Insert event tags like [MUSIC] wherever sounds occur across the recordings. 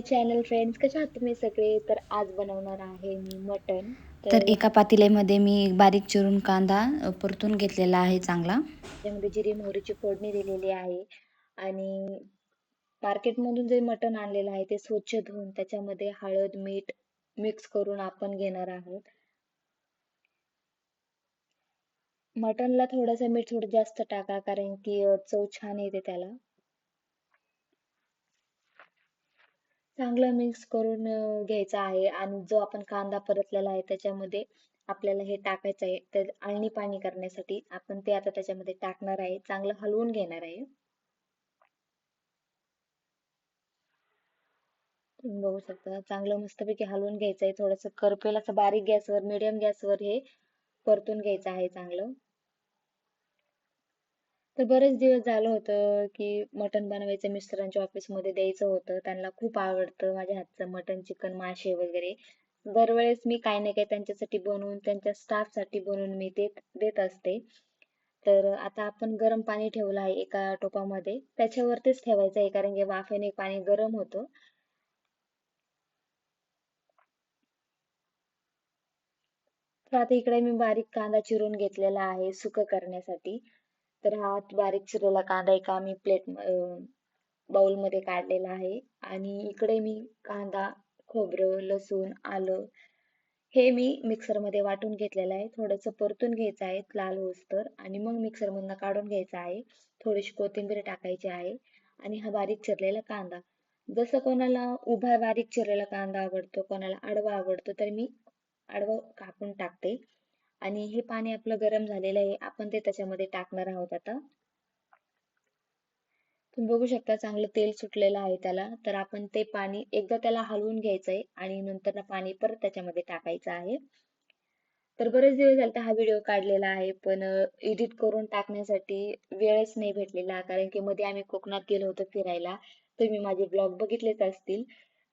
माय channel friends कशा आहात तुम्ही सगळे? तर आज बनवणार आहे मी मटन तर एका पातेल्यामध्ये मी बारीक चिरून कांदा परतून घेतलेला आहे चांगला. त्यामध्ये जिरी मोहरीची फोडणी दिलेली आहे. आणि मार्केटमधून जे मटण आणलेलं आहे ते स्वच्छ धुवून त्याच्यामध्ये हळद मीठ मिक्स करून आपण घेणार आहोत. मटनला थोडंसं मीठ थोडं जास्त टाका कारण की चव छान येते त्याला. चांगलं मिक्स करून घ्यायचा आहे. आणि जो आपण कांदा परतलेला आहे त्याच्यामध्ये आपल्याला हे टाकायचं आहे. तर अळणी पाणी करण्यासाठी आपण ते आता त्याच्यामध्ये टाकणार आहे. चांगलं हलवून घेणार आहे. तुम्ही बघू शकता चांगलं मस्तपैकी हलवून घ्यायचं आहे. थोडंसं करपेल असं बारीक गॅसवर मिडियम गॅसवर हे परतून घ्यायचं आहे चांगलं. तर बरेच दिवस झालं होतं की मटण बनवायचं मिस्टरांच्या ऑफिसमध्ये द्यायचं होतं. त्यांना खूप आवडतं माझ्या हातचं मटण चिकन मासे वगैरे. दरवेळेस मी काही ना काही त्यांच्यासाठी बनवून त्यांच्या स्टाफसाठी बनवून मी देत देत असते. तर आता आपण गरम पाणी ठेवलं आहे एका टोपामध्ये. त्याच्यावरतीच ठेवायचं आहे कारण की वाफेने पाणी गरम होतं. तर आता इकडे मी बारीक कांदा चिरून घेतलेला आहे सुकं करण्यासाठी. तर हा बारीक चिरलेला कांदा एका मी प्लेट बाउलमध्ये काढलेला आहे. आणि इकडे मी कांदा खोबरं लसूण आलं हे मी मिक्सरमध्ये वाटून घेतलेलं आहे. थोडंसं परतून घ्यायचं आहे लाल होईस्तोवर आणि मग मिक्सर मधनं काढून घ्यायचं आहे. थोडीशी कोथिंबीर टाकायची आहे. आणि हा बारीक चिरलेला कांदा. जसं कोणाला उभा बारीक चिरलेला कांदा आवडतो कोणाला आडवा आवडतो तर मी आडवं कापून टाकते. आणि हे पाणी आपलं गरम झालेलं आहे. आपण ते त्याच्यामध्ये टाकणार आहोत आता. तुम्ही बघू शकता चांगलं तेल सुटलेलं आहे त्याला. तर आपण ते पाणी एकदा त्याला हलवून घ्यायचंय आणि नंतर ना पाणी परत त्याच्यामध्ये टाकायचं आहे. तर बरेच दिवस झाले हा व्हिडिओ काढलेला आहे पण एडिट करून टाकण्यासाठी वेळच नाही भेटलेला. कारण की मध्ये आम्ही कोकणात गेलो होतो फिरायला. तुम्ही माझे ब्लॉग बघितलेच असतील.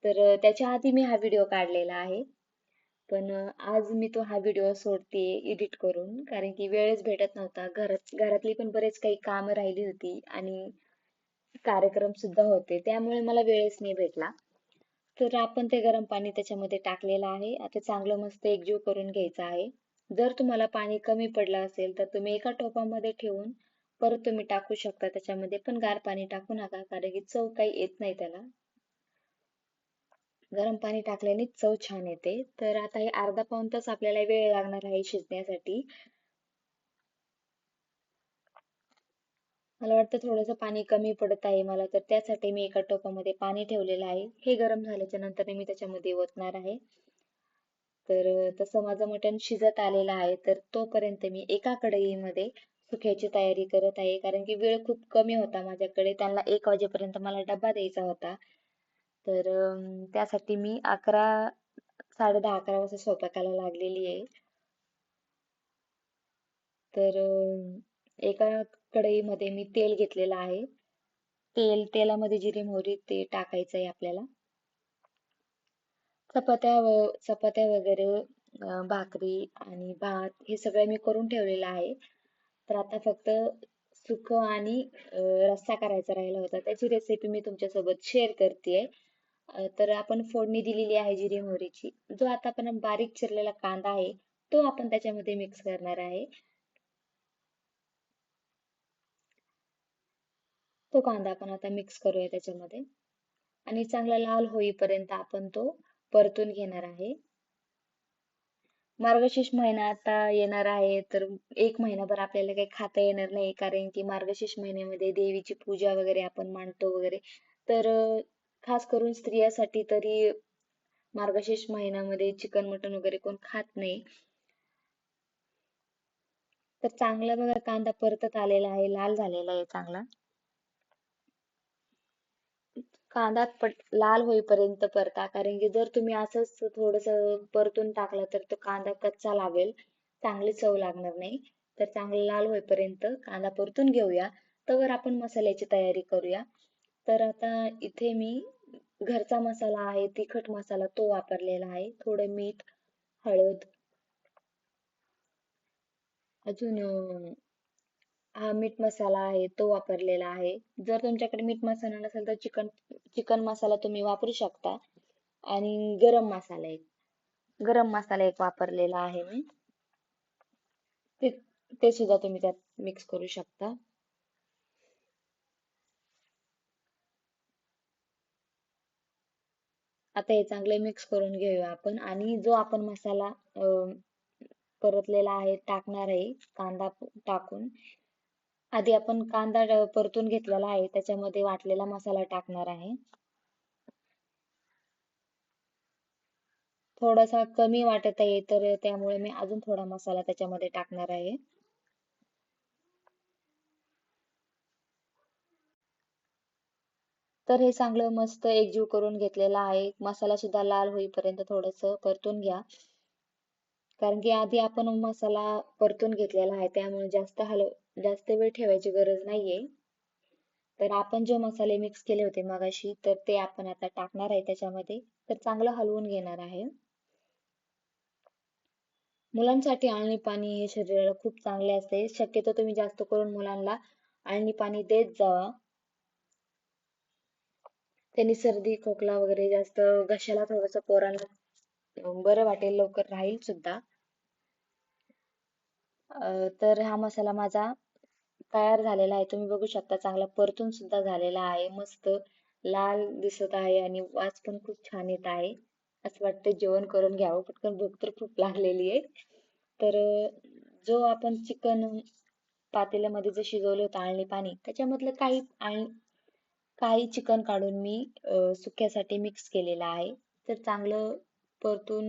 तर त्याच्या आधी मी हा व्हिडिओ काढलेला आहे. पण आज मी तो हा व्हिडिओ सोडते एडिट करून. कारण की वेळच भेटत नव्हता. घरात घरातली पण बरेच काही कामं राहिली होती आणि कार्यक्रम सुद्धा होते. त्यामुळे मला वेळच नाही भेटला. तर आपण ते गरम पाणी त्याच्यामध्ये टाकलेलं आहे. आता चांगलं मस्त एकजीव करून घ्यायचं आहे. जर तुम्हाला पाणी कमी पडलं असेल तर तुम्ही एका टोपामध्ये ठेवून परत तुम्ही टाकू शकता. त्याच्यामध्ये पण गार पाणी टाकू नका. कारण की चव काही येत नाही त्याला. गरम पाणी टाकल्याने चव छान येते. तर आता हे अर्धा पाऊण तास आपल्याला वेळ लागणार आहे शिजण्यासाठी. मला वाटतं थोडंसं पाणी कमी पडत आहे मला तर त्यासाठी मी एका टोपामध्ये पाणी ठेवलेलं आहे. हे गरम झाल्याच्यानंतर मी त्याच्यामध्ये ओतणार आहे. तर तसं माझं मटण शिजत आलेलं आहे तर तोपर्यंत मी एका कढईमध्ये सुक्याची तयारी करत आहे. कारण की वेळ खूप कमी होता माझ्याकडे त्यांना एक वाजेपर्यंत मला डब्बा द्यायचा होता. तर त्यासाठी मी अकरा साडे दहा अकरा वाजता स्वयंपाकाला लागलेली आहे. तर एका कढईमध्ये मी तेल घेतलेलं आहे. तेल तेलामध्ये जिरे मोहरी ते टाकायचं आहे आपल्याला. चपात्या व चपात्या वगैरे भाकरी आणि भात हे सगळं मी करून ठेवलेलं आहे. तर आता फक्त सुकं आणि रस्सा करायचा राहिला होता. त्याची रेसिपी मी तुमच्यासोबत शेअर करते तर आपण फोडणी दिलेली आहे जिरे मोहरीची. जो आता आपण बारीक चिरलेला कांदा आहे तो आपण त्याच्यामध्ये मिक्स करणार आहे. तो कांदा आपण आता मिक्स करूया त्याच्यामध्ये. आणि चांगला लाल होईपर्यंत आपण तो परतून घेणार आहे. मार्गशीर्ष महिना आता येणार आहे तर एक महिनाभर आपल्याला काही खाता येणार नाही कारण की मार्गशीर्ष महिन्यामध्ये देवीची पूजा वगैरे आपण मांडतो वगैरे. तर खास करून स्त्रियासाठी तरी मार्गशीर्ष महिन्यामध्ये चिकन मटन वगैरे कोण खात नाही. तर चांगला बघा कांदा परतत आलेला आहे लाल झालेला आहे चांगला. कांदा पट लाल होईपर्यंत परता कारण की जर तुम्ही असंच थोडस परतून टाकला तर तो कांदा कच्चा लागेल चांगली चव लागणार नाही. तर चांगला लाल होईपर्यंत कांदा परतून घेऊया. तर आपण मसाल्याची तयारी करूया. तर आता इथे मी घरचा मसाला आहे तिखट मसाला तो वापरलेला आहे. थोडं मीठ हळद. अजून हा मीठ मसाला आहे तो वापरलेला आहे. जर तुमच्याकडे मीठ मसाला नसेल तर चिकन चिकन मसाला तुम्ही वापरू शकता. आणि गरम मसाला एक गरम मसाला एक वापरलेला आहे मी. ते ते सुद्धा तुम्ही त्यात मिक्स करू शकता. आता हे चांगले मिक्स करून घेऊया आपण. आणि जो आपण मसाला परतलेला आहे टाकणार आहे कांदा टाकून आधी आपण कांदा परतून घेतलेला आहे त्याच्यामध्ये वाटलेला मसाला टाकणार आहे. थोडासा कमी वाटत आहे तर त्यामुळे मी अजून थोडा मसाला त्याच्यामध्ये टाकणार आहे. तर हे चांगलं मस्त एकजीव करून घेतलेलं आहे. मसाला सुद्धा लाल होईपर्यंत थोडस परतून घ्या. कारण की आधी आपण मसाला परतून घेतलेला आहे त्यामुळे जास्त हलव जास्त वेळ ठेवायची गरज नाहीये. तर आपण जे मसाले मिक्स केले होते मगाशी तर ते आपण आता टाकणार आहे त्याच्यामध्ये. तर चांगलं हलवून घेणार आहे. मुलांसाठी आळणी पाणी हे शरीराला खूप चांगले असते. शक्यतो तुम्ही जास्त करून मुलांना आळणी पाणी देत जावा त्यांनी सर्दी खोकला वगैरे जास्त घशाला थोडस पोरांना बरं वाटेल लवकर राहील सुद्धा. अं, तर हा मसाला माझा तयार झालेला आहे. तुम्ही बघू शकता चांगला परतून सुद्धा झालेला आहे. मस्त लाल दिसत आहे आणि वास पण खूप छान येत आहे. असं वाटतं जेवण करून घ्यावं पटकन भूक तर खूप लागलेली आहे. तर जो आपण चिकन पातेल्यामध्ये जे शिजवलं होतं आळणी पाणी त्याच्यामधलं काही आणि काही चिकन काढून मी सुक्यासाठी मिक्स केलेलं आहे. तर चांगलं परतून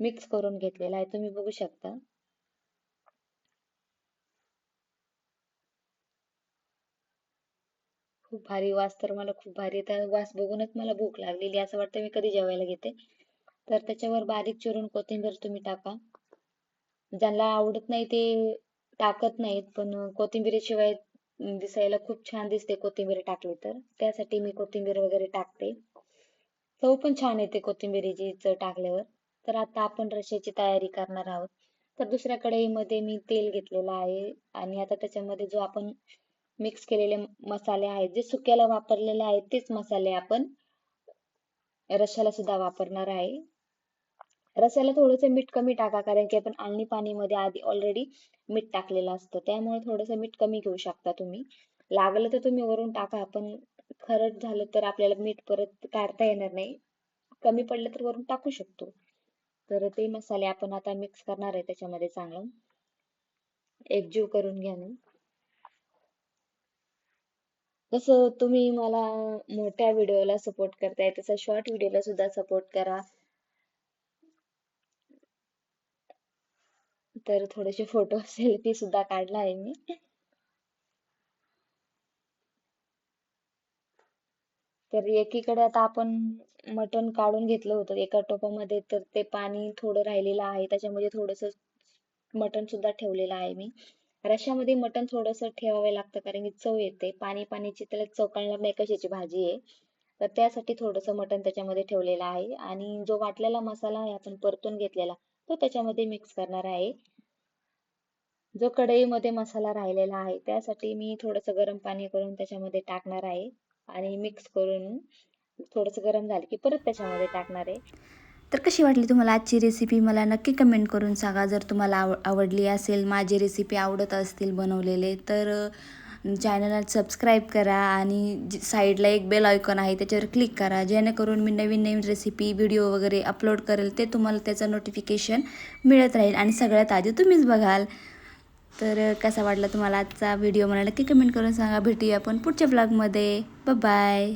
मिक्स करून घेतलेलं आहे. तुम्ही बघू शकता. खूप भारी वास तर मला खूप भारी येत वास बघूनच मला भूक लागलेली असं वाटतं मी कधी जेवायला घेते. तर त्याच्यावर बारीक चिरून कोथिंबीर तुम्ही टाका. ज्यांना आवडत नाही ते टाकत नाहीत पण कोथिंबीरीशिवाय दिसायला खूप छान दिसते कोथिंबीर टाकली तर. त्यासाठी मी कोथिंबीर वगैरे टाकते. चव पण छान येते कोथिंबीरीची चव टाकल्यावर. तर आता आपण रश्याची तयारी करणार आहोत. तर दुसऱ्या कढईमध्ये मी तेल घेतलेलं आहे आणि आता त्याच्यामध्ये जो आपण मिक्स केलेले मसाले आहेत जे सुक्याला वापरलेले आहेत तेच मसाले आपण रश्याला सुद्धा वापरणार आहे. रस्याला थोडंसं मीठ कमी टाका कारण की आपण आळणी पाणीमध्ये आधी ऑलरेडी मीठ टाकलेलं असतं. त्यामुळे थोडंसं मीठ कमी घेऊ शकता तुम्ही. लागलं तर तुम्ही वरून टाका पण खरंच झालं तर आपल्याला मीठ परत काढता येणार नाही. कमी पडलं तर वरून टाकू शकतो. तर ते मसाले आपण आता मिक्स करणार आहे त्याच्यामध्ये चांगलं. एकजीव करून घ्या जसं तुम्ही मला मोठ्या व्हिडिओला सपोर्ट करताय. तसं शॉर्ट व्हिडिओला सुद्धा सपोर्ट करा. तर थोडेसे फोटो सेल्फी [LAUGHS] सुद्धा काढला आहे मी. तर एकीकडे आता आपण मटण काढून घेतलं होतं. एका टोपामध्ये तर ते पाणी थोडं राहिलेलं आहे. त्याच्यामध्ये थोडंसं मटण सुद्धा ठेवलेलं आहे मी. रश्यामध्ये मटण थोडंसं ठेवावे लागतं कारण की चव येते. पाणी पाणीची त्याला चव कळणार नाही कशाची भाजी आहे. तर त्यासाठी थोडंसं मटण त्याच्यामध्ये ठेवलेलं आहे. आणि जो वाटलेला मसाला आहे आपण परतून घेतलेला तो त्याच्यामध्ये मिक्स करणार आहे. जो कढईमध्ये मसाला राहिलेला आहे त्यासाठी मी थोडंसं गरम पाणी करून त्याच्यामध्ये टाकणार आहे आणि मिक्स करून थोडंसं गरम झालं की परत त्याच्यामध्ये टाकणार आहे. तर कशी वाटली तुम्हाला आजची रेसिपी मला नक्की कमेंट करून सांगा. जर तुम्हाला आव आवडली असेल माझी रेसिपी आवडत असतील बनवलेले तर चॅनलला सबस्क्राईब करा आणि साईडला एक बेल आयकॉन आहे त्याच्यावर क्लिक करा. जेणेकरून मी नवीन नवीन रेसिपी व्हिडिओ वगैरे अपलोड करेल ते तुम्हाला त्याचं नोटिफिकेशन मिळत राहील. आणि सगळ्यात आधी तुम्हीच बघाल. तर कसा वाटला तुम्हाला आजचा व्हिडिओ मला नक्की कमेंट करून सांगा. भेटूया आपण पुढच्या ब्लॉगमध्ये बाय